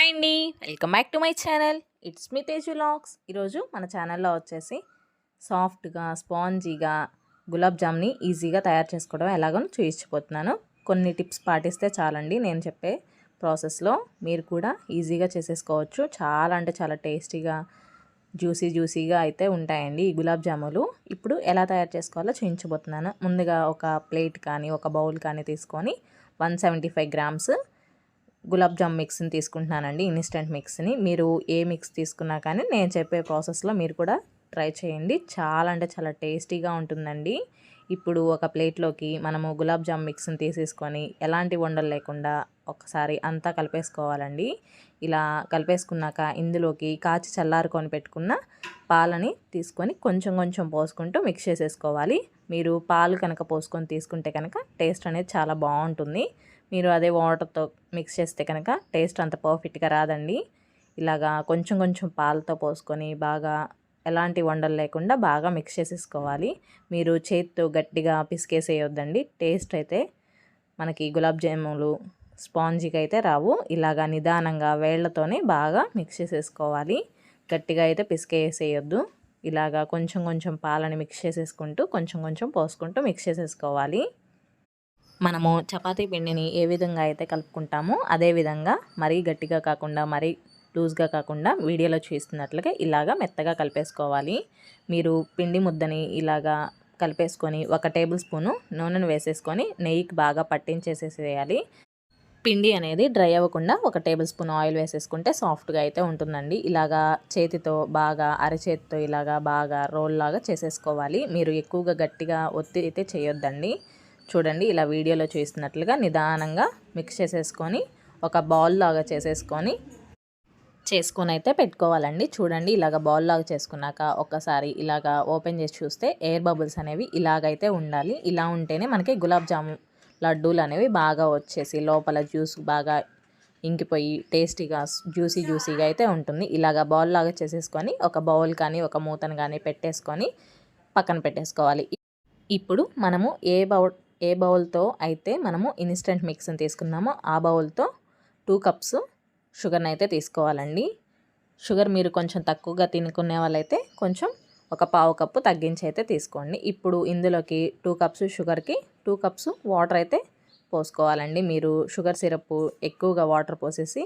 Hi అండి. Welcome back to my channel. It's me Teju lakhs. ఈరోజు మన ఛానల్లో వచ్చేసి సాఫ్ట్గా స్పాంజీగా గులాబ్ జామ్ని ఈజీగా తయారు చేసుకోవడం ఎలాగో చూయించిపోతున్నాను కొన్ని టిప్స్ పాటిస్తే చాలండి. నేను చెప్పే ప్రాసెస్లో మీరు కూడా ఈజీగా చేసేసుకోవచ్చు. చాలా అంటే చాలా టేస్టీగా జ్యూసీ జ్యూసీగా అయితే ఉంటాయండి ఈ గులాబ్ జాములు. ఇప్పుడు ఎలా తయారు చేసుకోవాలో చూయించబోతున్నాను. ముందుగా ఒక ప్లేట్ కానీ ఒక బౌల్ కానీ తీసుకొని one seventy five grams gulab jam మిక్స్ని తీసుకుంటున్నానండి ఇన్స్టెంట్ మిక్స్ని. మీరు ఏ మిక్స్ తీసుకున్నా కానీ నేను చెప్పే ప్రాసెస్లో మీరు కూడా ట్రై చేయండి. చాలా అంటే చాలా టేస్టీగా ఉంటుందండి. ఇప్పుడు ఒక ప్లేట్లోకి మనము గులాబ్ జామ్ మిక్స్ని తీసేసుకొని ఎలాంటి వండలు లేకుండా ఒకసారి అంతా కలిపేసుకోవాలండి. ఇలా కలిపేసుకున్నాక ఇందులోకి కాచి చల్లారుకొని పెట్టుకున్న పాలని తీసుకొని కొంచెం కొంచెం పోసుకుంటూ మిక్స్ చేసేసుకోవాలి. మీరు పాలు కనుక పోసుకొని తీసుకుంటే కనుక టేస్ట్ అనేది చాలా బాగుంటుంది. మీరు అదే వాటర్తో మిక్స్ చేస్తే కనుక టేస్ట్ అంత పర్ఫెక్ట్గా రాదండి. ఇలాగా కొంచెం కొంచెం పాలతో పోసుకొని బాగా ఎలాంటి వండలు లేకుండా బాగా మిక్స్ చేసేసుకోవాలి. మీరు చేతితో గట్టిగా పిసికేసేయొద్దండి. టేస్ట్ అయితే మనకి గులాబ్ జాములు స్పాంజీకి అయితే రావు. ఇలాగా నిదానంగా వేళ్ళతోనే బాగా మిక్స్ చేసేసుకోవాలి. గట్టిగా అయితే పిసికేసేయొద్దు. ఇలాగా కొంచెం కొంచెం పాలని మిక్స్ చేసేసుకుంటూ కొంచెం కొంచెం పోసుకుంటూ మిక్స్ చేసేసుకోవాలి. మనము చపాతీ పిండిని ఏ విధంగా అయితే కలుపుకుంటామో అదే విధంగా మరీ గట్టిగా కాకుండా మరీ లూజ్గా కాకుండా వీడియోలో చూస్తున్నట్లుగా ఇలాగా మెత్తగా కలిపేసుకోవాలి. మీరు పిండి ముద్దని ఇలాగా కలిపేసుకొని ఒక టేబుల్ స్పూను నూనెను వేసేసుకొని నెయ్యికి బాగా పట్టించేసేసేయాలి. పిండి అనేది డ్రై అవ్వకుండా ఒక టేబుల్ స్పూన్ ఆయిల్ వేసేసుకుంటే సాఫ్ట్గా అయితే ఉంటుందండి. ఇలాగా చేతితో బాగా అరచేతితో ఇలాగా బాగా రోల్ లాగా చేసేసుకోవాలి. మీరు ఎక్కువగా గట్టిగా ఒత్తి అయితే చేయొద్దండి. చూడండి ఇలా వీడియోలో చూస్తున్నట్లుగా నిదానంగా మిక్స్ చేసేసుకొని ఒక బౌల్ లాగా చేసేసుకొని చేసుకొని అయితే పెట్టుకోవాలండి. చూడండి ఇలాగ బౌల్ లాగా చేసుకున్నాక ఒక్కసారి ఇలాగ ఓపెన్ చేసి చూస్తే ఎయిర్ బబుల్స్ అనేవి ఇలాగైతే ఉండాలి. ఇలా ఉంటేనే మనకి గులాబ్ జాము లడ్డూలు అనేవి బాగా వచ్చేసి లోపల జ్యూస్ బాగా ఇంకిపోయి టేస్టీగా జ్యూసీ జ్యూసీగా అయితే ఉంటుంది. ఇలాగ బౌల్ లాగా చేసేసుకొని ఒక బౌల్ కానీ ఒక మూతను కానీ పెట్టేసుకొని పక్కన పెట్టేసుకోవాలి. ఇప్పుడు మనము ఏ బౌల్ ఏ బౌల్తో అయితే మనము ఇన్స్టెంట్ మిక్స్ని తీసుకున్నామో ఆ బౌల్తో టూ కప్స్ షుగర్ని అయితే తీసుకోవాలండి. షుగర్ మీరు కొంచెం తక్కువగా తినుకునే వాళ్ళైతే కొంచెం ఒక పావు కప్పు తగ్గించి అయితే తీసుకోండి. ఇప్పుడు ఇందులోకి టూ కప్స్ షుగర్కి టూ కప్స్ వాటర్ అయితే పోసుకోవాలండి. మీరు షుగర్ సిరప్ ఎక్కువగా వాటర్ పోసేసి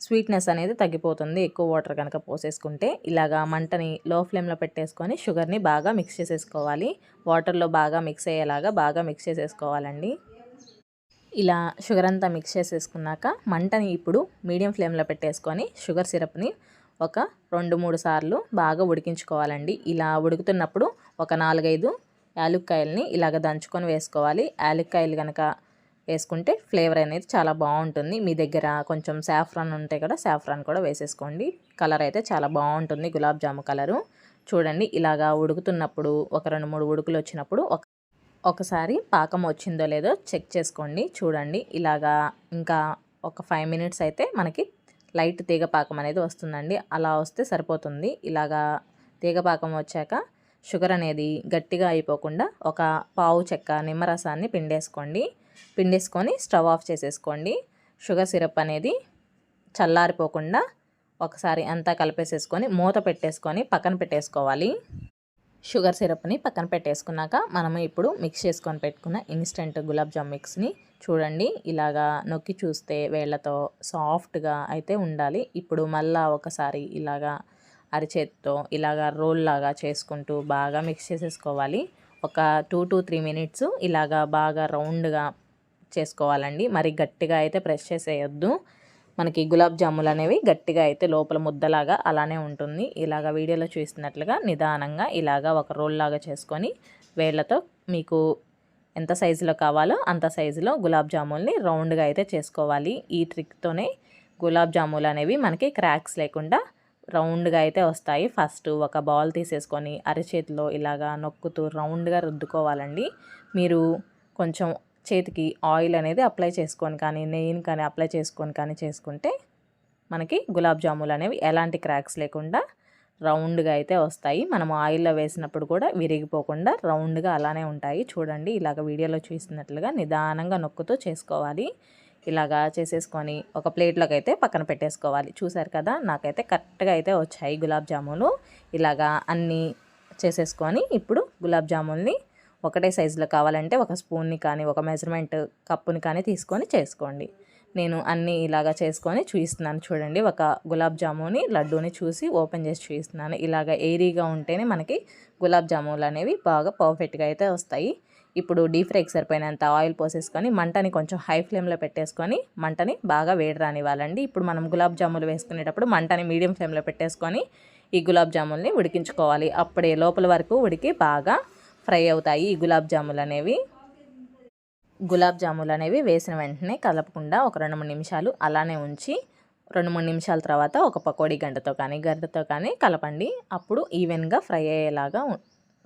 స్వీట్నెస్ అనేది తగ్గిపోతుంది. ఎక్కువ వాటర్ కనుక పోసేసుకుంటే ఇలాగా మంటని లో ఫ్లేమ్లో పెట్టేసుకొని షుగర్ని బాగా మిక్స్ చేసేసుకోవాలి. వాటర్లో బాగా మిక్స్ అయ్యేలాగా బాగా మిక్స్ చేసేసుకోవాలండి. ఇలా షుగర్ అంతా మిక్స్ చేసేసుకున్నాక మంటని ఇప్పుడు మీడియం ఫ్లేమ్లో పెట్టేసుకొని షుగర్ సిరప్ని ఒక రెండు మూడు సార్లు బాగా ఉడికించుకోవాలండి. ఇలా ఉడుకుతున్నప్పుడు ఒక నాలుగైదు యాలుక్కాయలని ఇలాగ దంచుకొని వేసుకోవాలి. యాలుక్కాయలు కనుక వేసుకుంటే ఫ్లేవర్ అనేది చాలా బాగుంటుంది. మీ దగ్గర కొంచెం సాఫ్రాన్ ఉంటే కూడా సాఫ్రాన్ కూడా వేసేసుకోండి. కలర్ అయితే చాలా బాగుంటుంది. గులాబ్ జాము కలరు. చూడండి ఇలాగా ఉడుకుతున్నప్పుడు ఒక రెండు మూడు ఉడుకులు వచ్చినప్పుడు ఒక ఒకసారి పాకం వచ్చిందో లేదో చెక్ చేసుకోండి. చూడండి ఇలాగా ఇంకా ఒక ఫైవ్ మినిట్స్ అయితే మనకి లైట్ తీగ పాకం అనేది వస్తుందండి. అలా వస్తే సరిపోతుంది. ఇలాగా తీగ పాకం వచ్చాక షుగర్ అనేది గట్టిగా అయిపోకుండా ఒక పావు చెక్క నిమ్మరసాన్ని పిండేసుకోండి. పిండేసుకొని స్టవ్ ఆఫ్ చేసేసుకోండి. షుగర్ సిరప్ అనేది చల్లారిపోకుండా ఒకసారి అంతా కలిపేసేసుకొని మూత పెట్టేసుకొని పక్కన పెట్టేసుకోవాలి. షుగర్ సిరప్ని పక్కన పెట్టేసుకున్నాక మనము ఇప్పుడు మిక్స్ చేసుకొని పెట్టుకున్న ఇన్స్టెంట్ గులాబ్ జామ్ మిక్స్ని చూడండి. ఇలాగా నొక్కి చూస్తే వేళ్ళతో సాఫ్ట్గా అయితే ఉండాలి. ఇప్పుడు మళ్ళా ఒకసారి ఇలాగా అరిచేతితో ఇలాగా రోల్ లాగా చేసుకుంటూ బాగా మిక్స్ చేసేసుకోవాలి. ఒక టూ టు త్రీ మినిట్స్ ఇలాగా బాగా రౌండ్గా చేసుకోవాలండి. మరి గట్టిగా అయితే ప్రెస్ చేసేయొద్దు. మనకి గులాబ్ జాములు అనేవి గట్టిగా అయితే లోపల ముద్దలాగా అలానే ఉంటుంది. ఇలాగ వీడియోలో చూసినట్లుగా నిదానంగా ఇలాగా ఒక రోల్ లాగా చేసుకొని వేళ్ళతో మీకు ఎంత సైజులో కావాలో అంత సైజులో గులాబ్ జాముల్ని రౌండ్గా అయితే చేసుకోవాలి. ఈ ట్రిక్తోనే గులాబ్ జాములు అనేవి మనకి క్రాక్స్ లేకుండా రౌండ్గా అయితే వస్తాయి. ఫస్ట్ ఒక బాల్ తీసేసుకొని అరచేతిలో ఇలాగా నొక్కుతూ రౌండ్గా రుద్దుకోవాలండి. మీరు కొంచెం చేతికి ఆయిల్ అనేది అప్లై చేసుకొని కానీ నెయ్యిని కానీ అప్లై చేసుకొని కానీ చేసుకుంటే మనకి గులాబ్ జాములు అనేవి ఎలాంటి క్రాక్స్ లేకుండా రౌండ్గా అయితే వస్తాయి. మనం ఆయిల్లో వేసినప్పుడు కూడా విరిగిపోకుండా రౌండ్గా అలానే ఉంటాయి. చూడండి ఇలాగ వీడియోలో చూసినట్లుగా నిదానంగా నొక్కుతూ చేసుకోవాలి. ఇలాగా చేసేసుకొని ఒక ప్లేట్లోకి అయితే పక్కన పెట్టేసుకోవాలి. చూసారు కదా నాకైతే కరెక్ట్గా అయితే వచ్చాయి గులాబ్ జాములు. ఇలాగా అన్నీ చేసేసుకొని ఇప్పుడు గులాబ్ జాముల్ని ఒకటే సైజులో కావాలంటే ఒక స్పూన్ని కానీ ఒక మెజర్మెంట్ కప్పుని కానీ తీసుకొని చేసుకోండి. నేను అన్నీ ఇలాగా చేసుకొని చూపిస్తున్నాను చూడండి. ఒక గులాబ్ జాముని లడ్డూని చూసి ఓపెన్ చేసి చూపిస్తున్నాను ఇలాగ ఎయిరీగా ఉంటేనే మనకి గులాబ్ జాములు అనేవి బాగా పర్ఫెక్ట్గా అయితే వస్తాయి. ఇప్పుడు డీప్ ఫ్రైకి సరిపోయినంత ఆయిల్ పోసేసుకొని మంటని కొంచెం హై ఫ్లేమ్లో పెట్టేసుకొని మంటని బాగా వేడి రానివ్వాలండి ఇప్పుడు మనం గులాబ్ జాములు వేసుకునేటప్పుడు మంటని మీడియం ఫ్లేమ్లో పెట్టేసుకొని ఈ గులాబ్ జాముల్ని ఉడికించుకోవాలి. అప్పుడే లోపల వరకు ఉడికి బాగా ఫ్రై అవుతాయి ఈ గులాబ్ జాములు అనేవి. గులాబ్ జాములు అనేవి వేసిన వెంటనే కలపకుండా ఒక రెండు మూడు నిమిషాలు అలానే ఉంచి రెండు మూడు నిమిషాల తర్వాత ఒక పకోడీ గంటతో కానీ గరిటతో కానీ కలపండి. అప్పుడు ఈవెన్గా ఫ్రై అయ్యేలాగా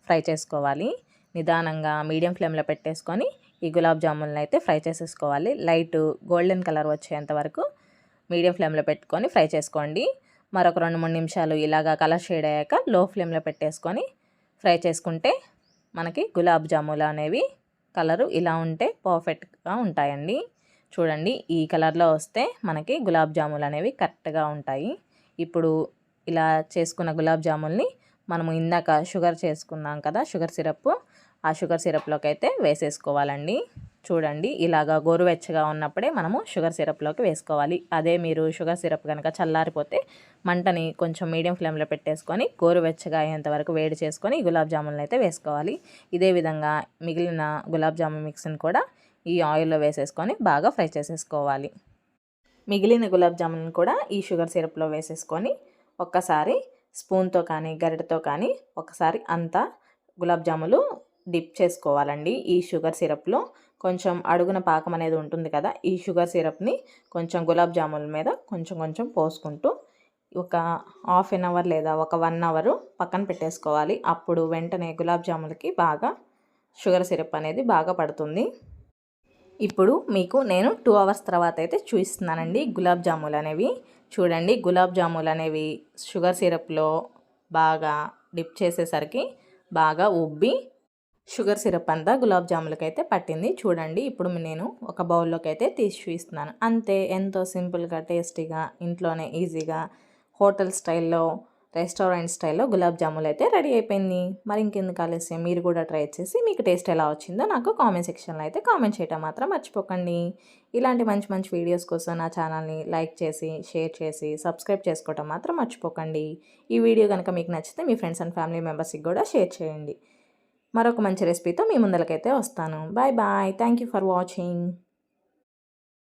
ఫ్రై చేసుకోవాలి. నిదానంగా మీడియం ఫ్లేమ్లో పెట్టేసుకొని ఈ గులాబ్ జాములను అయితే ఫ్రై చేసేసుకోవాలి. లైట్ గోల్డెన్ కలర్ వచ్చేంత వరకు మీడియం ఫ్లేమ్లో పెట్టుకొని ఫ్రై చేసుకోండి. మరొక రెండు మూడు నిమిషాలు ఇలాగా కలర్ షేడ్ అయ్యాక లో ఫ్లేమ్లో పెట్టేసుకొని ఫ్రై చేసుకుంటే మనకి గులాబ్ జాములు అనేవి కలరు ఇలా ఉంటే పర్ఫెక్ట్గా ఉంటాయండి. చూడండి ఈ కలర్లో వస్తే మనకి గులాబ్ జాములు అనేవి కరెక్ట్గా ఉంటాయి. ఇప్పుడు ఇలా చేసుకున్న గులాబ్ జాముల్ని మనము ఇందాక షుగర్ చేసుకున్నాం కదా షుగర్ సిరప్ ఆ షుగర్ సిరప్లోకి అయితే వేసేసుకోవాలండి. చూడండి. ఇలాగా గోరువెచ్చగా ఉన్నప్పుడే మనము షుగర్ సిరప్లోకి వేసుకోవాలి. అదే మీరు షుగర్ సిరప్ కనుక చల్లారిపోతే మంటని కొంచెం మీడియం ఫ్లేమ్లో పెట్టేసుకొని గోరువెచ్చగా అయ్యేంత వరకు వేడి చేసుకొని గులాబ్ జాములను అయితే వేసుకోవాలి. ఇదే విధంగా మిగిలిన గులాబ్ జామున్ మిక్స్ని కూడా ఈ ఆయిల్లో వేసేసుకొని బాగా ఫ్రై చేసేసుకోవాలి. మిగిలిన గులాబ్ జామున్ కూడా ఈ షుగర్ సిరప్లో వేసేసుకొని ఒక్కసారి స్పూన్తో కానీ గరిటతో కానీ ఒకసారి అంతా గులాబ్ జాములు డిప్ చేసుకోవాలండి. ఈ షుగర్ సిరప్లో కొంచెం అడుగున పాకం అనేది ఉంటుంది కదా ఈ షుగర్ సిరప్ని కొంచెం గులాబ్ జాముల మీద కొంచెం కొంచెం పోసుకుంటూ ఒక హాఫ్ అన్ అవర్ లేదా ఒక వన్ అవర్ పక్కన పెట్టేసుకోవాలి. అప్పుడు వెంటనే గులాబ్ జాములకి బాగా షుగర్ సిరప్ అనేది బాగా పడుతుంది. ఇప్పుడు మీకు నేను టూ అవర్స్ తర్వాత అయితే చూపిస్తున్నానండి గులాబ్ జాములు అనేవి. చూడండి గులాబ్ జాములు అనేవి షుగర్ సిరప్లో బాగా డిప్ చేసేసరికి బాగా ఉబ్బి షుగర్ సిరప్ అంతా గులాబ్ జాములకి అయితే పట్టింది. చూడండి ఇప్పుడు నేను ఒక బౌల్లోకి అయితే తీసి చూపిస్తున్నాను. అంతే ఎంతో సింపుల్గా టేస్టీగా ఇంట్లోనే ఈజీగా హోటల్ స్టైల్లో రెస్టారెంట్ స్టైల్లో గులాబ్ జాములు అయితే రెడీ అయిపోయింది. మరి ఇంకెందుకు ఆలస్యం? మీరు కూడా ట్రై చేసి మీకు టేస్ట్ ఎలా వచ్చిందో నాకు కామెంట్ సెక్షన్లో అయితే కామెంట్ చేయటం మాత్రం మర్చిపోకండి. ఇలాంటి మంచి మంచి వీడియోస్ కోసం నా ఛానల్ని లైక్ చేసి షేర్ చేసి సబ్స్క్రైబ్ చేసుకోవటం మాత్రం మర్చిపోకండి. ఈ వీడియో కనుక మీకు నచ్చితే మీ ఫ్రెండ్స్ అండ్ ఫ్యామిలీ మెంబర్స్కి కూడా షేర్ చేయండి. మరొక మంచి రెసిపీతో మీ ముందరకైతే వస్తాను. Bye bye thank you for watching